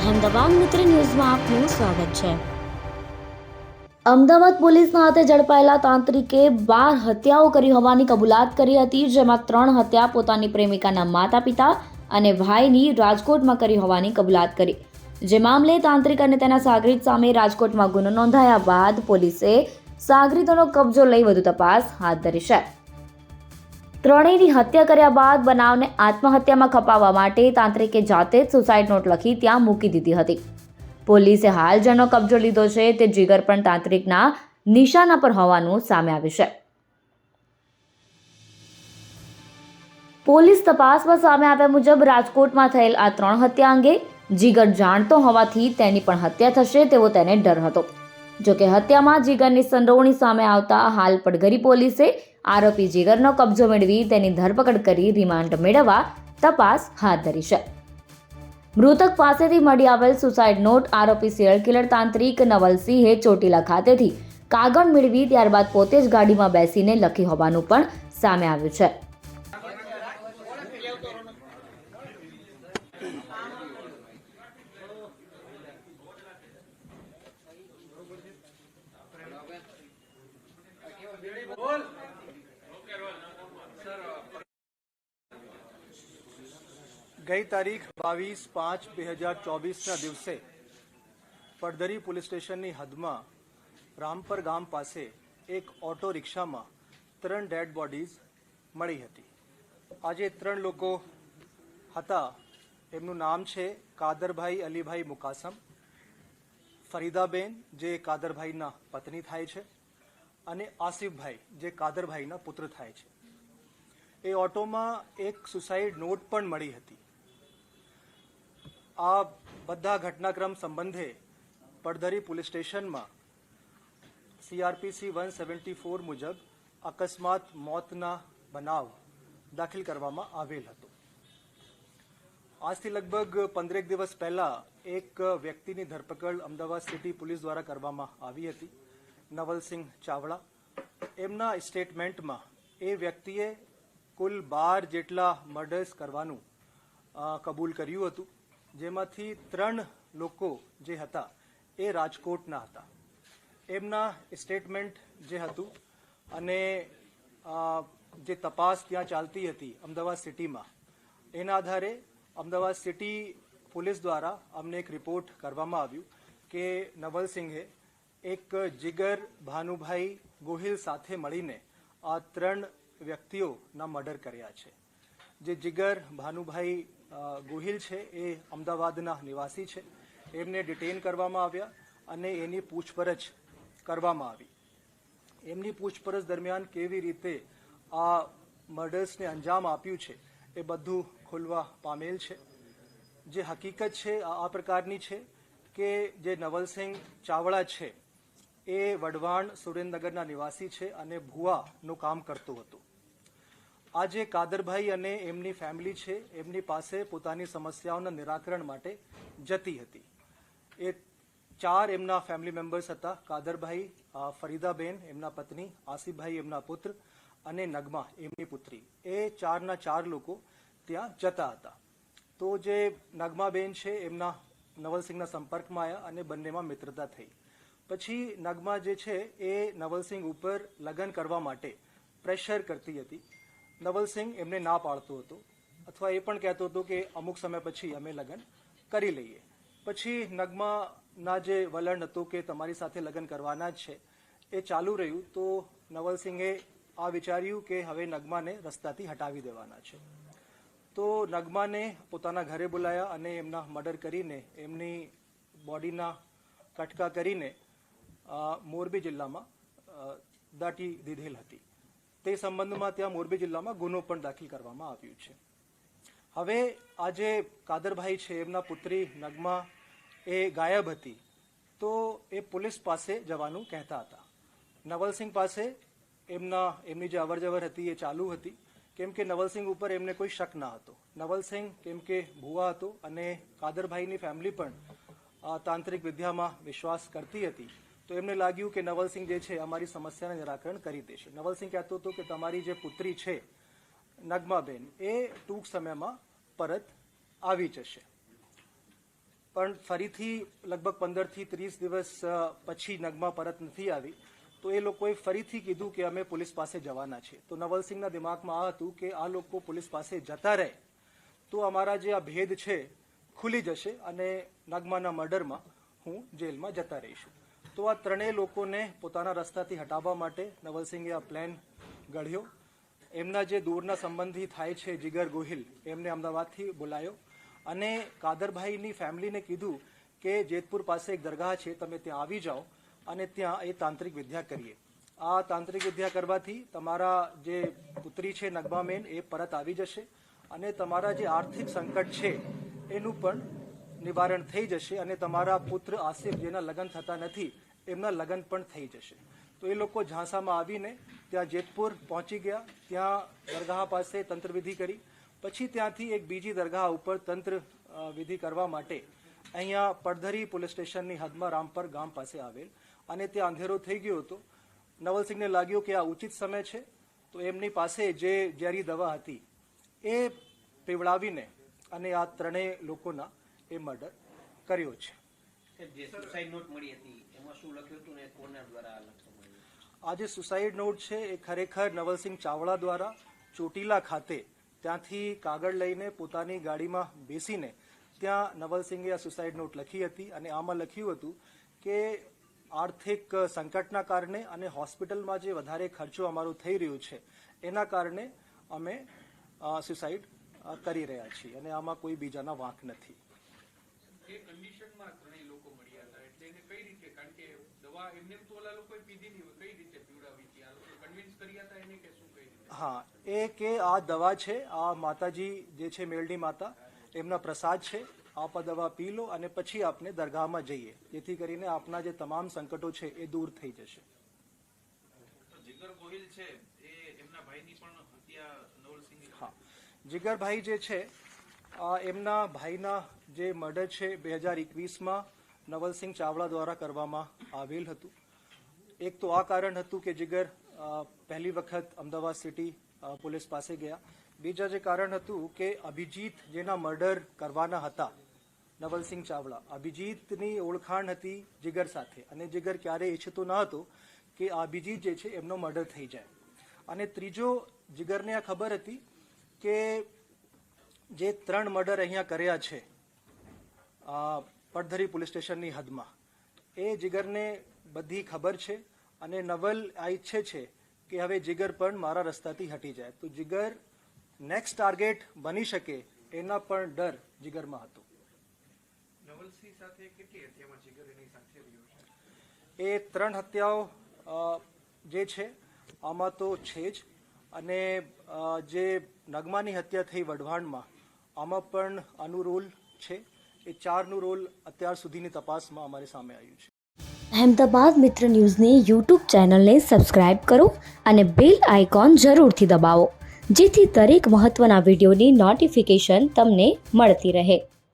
અહેમદાબાદ મિત્ર ન્યૂઝમાં આપનું સ્વાગત છે. અમદાવાદ પોલીસના હાથે ઝડપાયેલા તાંત્રિકે બાર હત્યાઓ કરી હોવાની કબૂલાત કરી હતી, જેમાં ત્રણ હત્યા પોતાની પ્રેમિકાના માતા પિતા અને ભાઈની રાજકોટમાં કરી હોવાની કબૂલાત કરી. જે મામલે તાંત્રિક અને તેના સાગરીત સામે રાજકોટમાં ગુનો નોંધાયા બાદ પોલીસે સાગરીતોનો કબજો લઈ વધુ તપાસ હાથ ધરી છે. ત્રણેયની હત્યા કર્યા બાદ બનાવને આત્મહત્યામાં ખપાવવા માટે તાંત્રિકે જાતે જ સુસાઇડ નોટ લખી ત્યાં મૂકી દીધી હતી. પોલીસે હાલ જેનો કબજો લીધો છે તે જીગર પણ તાંત્રિકના નિશાના પર હોવાનું સામે આવ્યું છે. પોલીસ તપાસમાં સામે આવ્યા મુજબ રાજકોટમાં થયેલ આ ત્રણ હત્યા અંગે જીગર જાણતો હોવાથી તેની પણ હત્યા થશે તેવો તેને ડર હતો. જોકે હત્યામાં જીગરની સંડોવણી સામે આવતા હાલ પડઘરી પોલીસે આરોપી જીગરનો કબજો મેળવી તેની ધરપકડ કરી રિમાન્ડ મેળવવા તપાસ હાથ ધરી છે. મૃતક પાસેથી મળી આવેલ સુસાઇડ નોટ આરોપી સિરિયલ કિલર તાંત્રિક નવલસિંહે ચોટીલા ખાતેથી કાગળ મેળવી ત્યારબાદ પોતે જ ગાડીમાં બેસીને લખી હોવાનું પણ સામે આવ્યું છે. ગઈ તારીખ બાવીસ પાંચ બે હજાર ચોવીસના દિવસે પડદરી પોલીસ સ્ટેશનની હદમાં રામપર ગામ પાસે એક ઓટો રિક્ષામાં ત્રણ ડેડ બોડીઝ મળી હતી. આજે ત્રણ લોકો હતા. એમનું નામ છે કાદરભાઈ અલીભાઈ મુકાસમ, ફરીદાબેન, જે કાદરભાઈના પત્ની થાય છે, અને આસિફભાઈ, જે કાદરભાઈના પુત્ર થાય છે. એ ઓટોમાં એક સુસાઇડ નોટ પણ મળી હતી. આ બધા ઘટનાક્રમ સંબંધે પડધરી પોલીસ સ્ટેશનમાં સીઆરપીસી વન સેવન્ટી ફોર મુજબ અકસ્માત મોતના બનાવ દાખલ કરવામાં આવેલ હતો. આજથી લગભગ પંદરેક દિવસ પહેલા એક વ્યક્તિની ધરપકડ અમદાવાદ સિટી પોલીસ દ્વારા કરવામાં આવી હતી, નવલસિંહ ચાવડા. એમના સ્ટેટમેન્ટમાં એ વ્યક્તિએ કુલ બાર જેટલા મર્ડર્સ કરવાનું કબૂલ કર્યું હતું. જેમાંથી ત્રણ લોકો જે હતા એ રાજકોટના હતા. એમના સ્ટેટમેન્ટ જે હતું અને જે તપાસ ત્યાં ચાલતી હતી અમદાવાદ સિટીમાં, એના આધારે અમદાવાદ સિટી પોલીસ દ્વારા અમને એક રિપોર્ટ કરવામાં આવ્યું કે નવલસિંહે એક જીગર ભાનુભાઈ ગોહિલ સાથે મળીને આ ત્રણ વ્યક્તિઓના મર્ડર કર્યા છે. જે જીગર ભાનુભાઈ ગોહિલ છે, એ અમદાવાદના નિવાસી છે. એમને ડિટેન કરવામાં આવ્યા અને એની પૂછપરછ કરવામાં આવી. એમની પૂછપરછ દરમિયાન કેવી રીતે આ મર્ડર્સને અંજામ આપ્યું છે, એ બધું ખુલવા પામેલ છે. જે હકીકત છે, આ પ્રકારની છે કે જે નવલસિંહ ચાવડા છે, એ વઢવાણ સુરેન્દ્રનગરના નિવાસી છે અને ભુવાનું કામ કરતું હતો. આજે કાદરભાઈ અને એમની ફેમિલી છે, એમની પાસે પોતાની સમસ્યાઓના નિરાકરણ માટે જતી હતી. એ ચાર એમના ફેમિલી મેમ્બર્સ હતા, કાદરભાઈ ફરીદાબેન, એમના પત્ની, આસિફભાઈ, એમના પુત્ર અને નગમા, એમની પુત્રી. એ ચારના ચાર લોકો ત્યાં જતા હતા. તો જે નગમાબેન છે, એમના નવલસિંહના સંપર્કમાં આવ્યા અને બંનેમાં મિત્રતા થઈ. પછી નગમા જે છે, એ નવલસિંહ ઉપર લગ્ન કરવા માટે પ્રેશર કરતી હતી. નવલસિંહ એમને ના પાડતો હતો. અથવા એ પણ કહેતો હતો કે અમુક સમય પછી અમે લગ્ન કરી લઈએ. પછી નગમાના જે વલણ હતું કે તમારી સાથે લગ્ન કરવાના જ છે, એ ચાલુ રહ્યું તો નવલસિંહે આ વિચાર્યું કે હવે નગમાને રસ્તાથી હટાવી દેવાના છે. તો નગમાને પોતાના ઘરે બોલાયા અને એમના મર્ડર કરીને, એમની બોડીના કટકા કરીને મોરબી જિલ્લામાં દાટી દીધેલ હતી. તે સંબંધમાં ત્યાં મોરબી જિલ્લામાં ગુનો પણ દાખલ કરવામાં આવ્યું છે. હવે આજે કાદરભાઈ છે, એમના પુત્રી નગમા એ ગાયબ હતી, તો એ પોલીસ પાસે જવાનું કહેતા હતા. નવલસિંહ પાસે એમના, એમની જે અવરજવર હતી એ ચાલુ હતી, કેમ કે નવલસિંહ ઉપર એમને કોઈ શક ના હતો. નવલસિંહ કેમ કે ભુવા હતો અને કાદરભાઈની ફેમિલી પણ તાંત્રિક વિદ્યામાં વિશ્વાસ કરતી હતી. તો એમને લાગ્યું કે નવલસિંહ જે છે, અમારી સમસ્યાને નિરાકરણ કરી દેશે. નવલસિંહ કહેતો હતો કે તમારી જે પુત્રી છે, નગમાબેન, એ ટૂંક સમયમાં પરત આવી જશે. પણ ફરીથી લગભગ પંદરથી ત્રીસ દિવસ પછી નગમા પરત નથી આવી. તો એ લોકોએ ફરીથી કીધું કે અમે પોલીસ પાસે જવાના છે તો નવલસિંહના દિમાગમાં આ હતું કે આ લોકો પોલીસ પાસે જતા રહે તો અમારા જે આ ભેદ છે, ખુલી જશે અને નગમાના મર્ડરમાં હું જેલમાં જતા રહીશું. તો આ ત્રણેય લોકોને પોતાના રસ્તાથી હટાવવા માટે નવલસિંહે આ પ્લાન ઘડ્યો. એમના જે દૂરના સંબંધી થાય છે જીગર ગોહિલ, એમને અમદાવાદથી બોલાયો. અને કાદરભાઈની ફેમિલીને કીધું કે જેતપુર પાસે એક દરગાહ છે, તમે ત્યાં આવી જાઓ અને ત્યાં એ તાંત્રિક વિદ્યા કરીએ. આ તાંત્રિક વિદ્યા કરવાથી તમારા જે પુત્રી છે નગમામેન, એ પરત આવી જશે અને તમારા જે આર્થિક સંકટ છે, એનું પણ નિવારણ થઈ જશે અને તમારા પુત્ર આસિફ જેના લગ્ન થતા નથી, એમના લગ્ન પણ થઈ જશે. તો એ લોકો ઝાંસામાં આવીને ત્યાં જેતપુર પહોંચી ગયા. ત્યાં દરગાહ પાસે તંત્રવિધિ કરી. પછી ત્યાંથી એક બીજી દરગાહ ઉપર તંત્ર વિધિ કરવા માટે અહીંયા પડધરી પોલીસ સ્ટેશનની હદમાં રામપર ગામ પાસે આવેલ અને ત્યાં અંધેરો થઈ ગયો હતો. નવલસિંહને લાગ્યું કે આ ઉચિત સમય છે, તો એમની પાસે જે ઝેરી દવા હતી, એ પીવડાવીને અને આ ત્રણેય લોકોના એ મર્ડર કર્યો છે. આ જે સુસાઇડ નોટ છે એ ખરેખર નવલસિંહ ચાવડા દ્વારા ચોટીલા ખાતે ત્યાંથી કાગળ લઈને પોતાની ગાડીમાં બેસીને ત્યાં નવલસિંહે આ સુસાઇડ નોટ લખી હતી અને આમાં લખ્યું હતું કે આર્થિક સંકટના કારણે અને હોસ્પિટલમાં જે વધારે ખર્ચો અમારો થઈ રહ્યો છે એના કારણે અમે સુસાઇડ કરી રહ્યા છીએ અને આમાં કોઈ બીજાના વાંક નથી. એ કન્ડિશનમાં ત્રણેય લોકો મળ્યા હતા. એટલે એને કઈ રીતે કારણ કે દવા એમને તો ઓલા લોકોએ પીધી નહીં કઈ રીતે પીવડાવી હતી? આ લોકો કન્વિન્સ કર્યા હતા એને કે શું કઈ રીતે? હા એ કે આ દવા છે આ માતાજી જે છે મેલડી માતા એમના પ્રસાદ છે આપ આ દવા પી લો અને પછી આપને દરગાહમાં જઈએ. જેથી કરીને આપના જે તમામ સંકટો છે એ દૂર થઈ જશે. જીગર ગોહિલ છે એ એમના ભાઈની પણ હત્યા નવલસિંહ હા. જીગરભાઈ જે છે એમના ભાઈના જે મર્ડર છે બે હજાર એકવીસમાં નવલસિંહ ચાવડા દ્વારા કરવામાં આવેલ હતું. એક તો આ કારણ હતું કે જીગર પહેલી વખત અમદાવાદ સિટી પોલીસ પાસે ગયા. બીજા જે કારણ હતું કે અભિજીત જેના મર્ડર કરવાના હતા નવલસિંહ ચાવડા. અભિજીતની ઓળખાણ હતી જીગર સાથે અને જીગર ક્યારેય ઈચ્છતો ન હતો કે અભિજીત જે છે એમનો મર્ડર થઈ જાય. અને ત્રીજો જીગરને આ ખબર હતી કે જે ત્રણ મર્ડર અહીંયા કર્યા છે પડધરી પોલીસ સ્ટેશનની હદમાં. એ જીગરને બધી ખબર છે અને નવલ આ ઈચ્છે છે કે હવે જીગર પણ મારા રસ્તાથી હટી જાય. તો જીગર નેક્સ્ટ ટાર્ગેટ બની શકે એના પણ ડર જીગરમાં હતો. એ ત્રણ હત્યાઓ જે છે આમાં તો છે જ. અને જે નગમાની હત્યા થઈ વઢવાણમાં આમાં પણ આનું રોલ છે. એ ચારનું રોલ અત્યાર સુધીની તપાસમાં અમારી સામે આવ્યું છે. અહેમદાબાદ મિત્ર ન્યૂઝની યુટ્યુબ ચેનલને સબસ્ક્રાઇબ કરો અને બેલ આઇકોન જરૂરથી દબાવો, જેથી દરેક મહત્ત્વના વિડીયોની નોટિફિકેશન તમને મળતી રહે.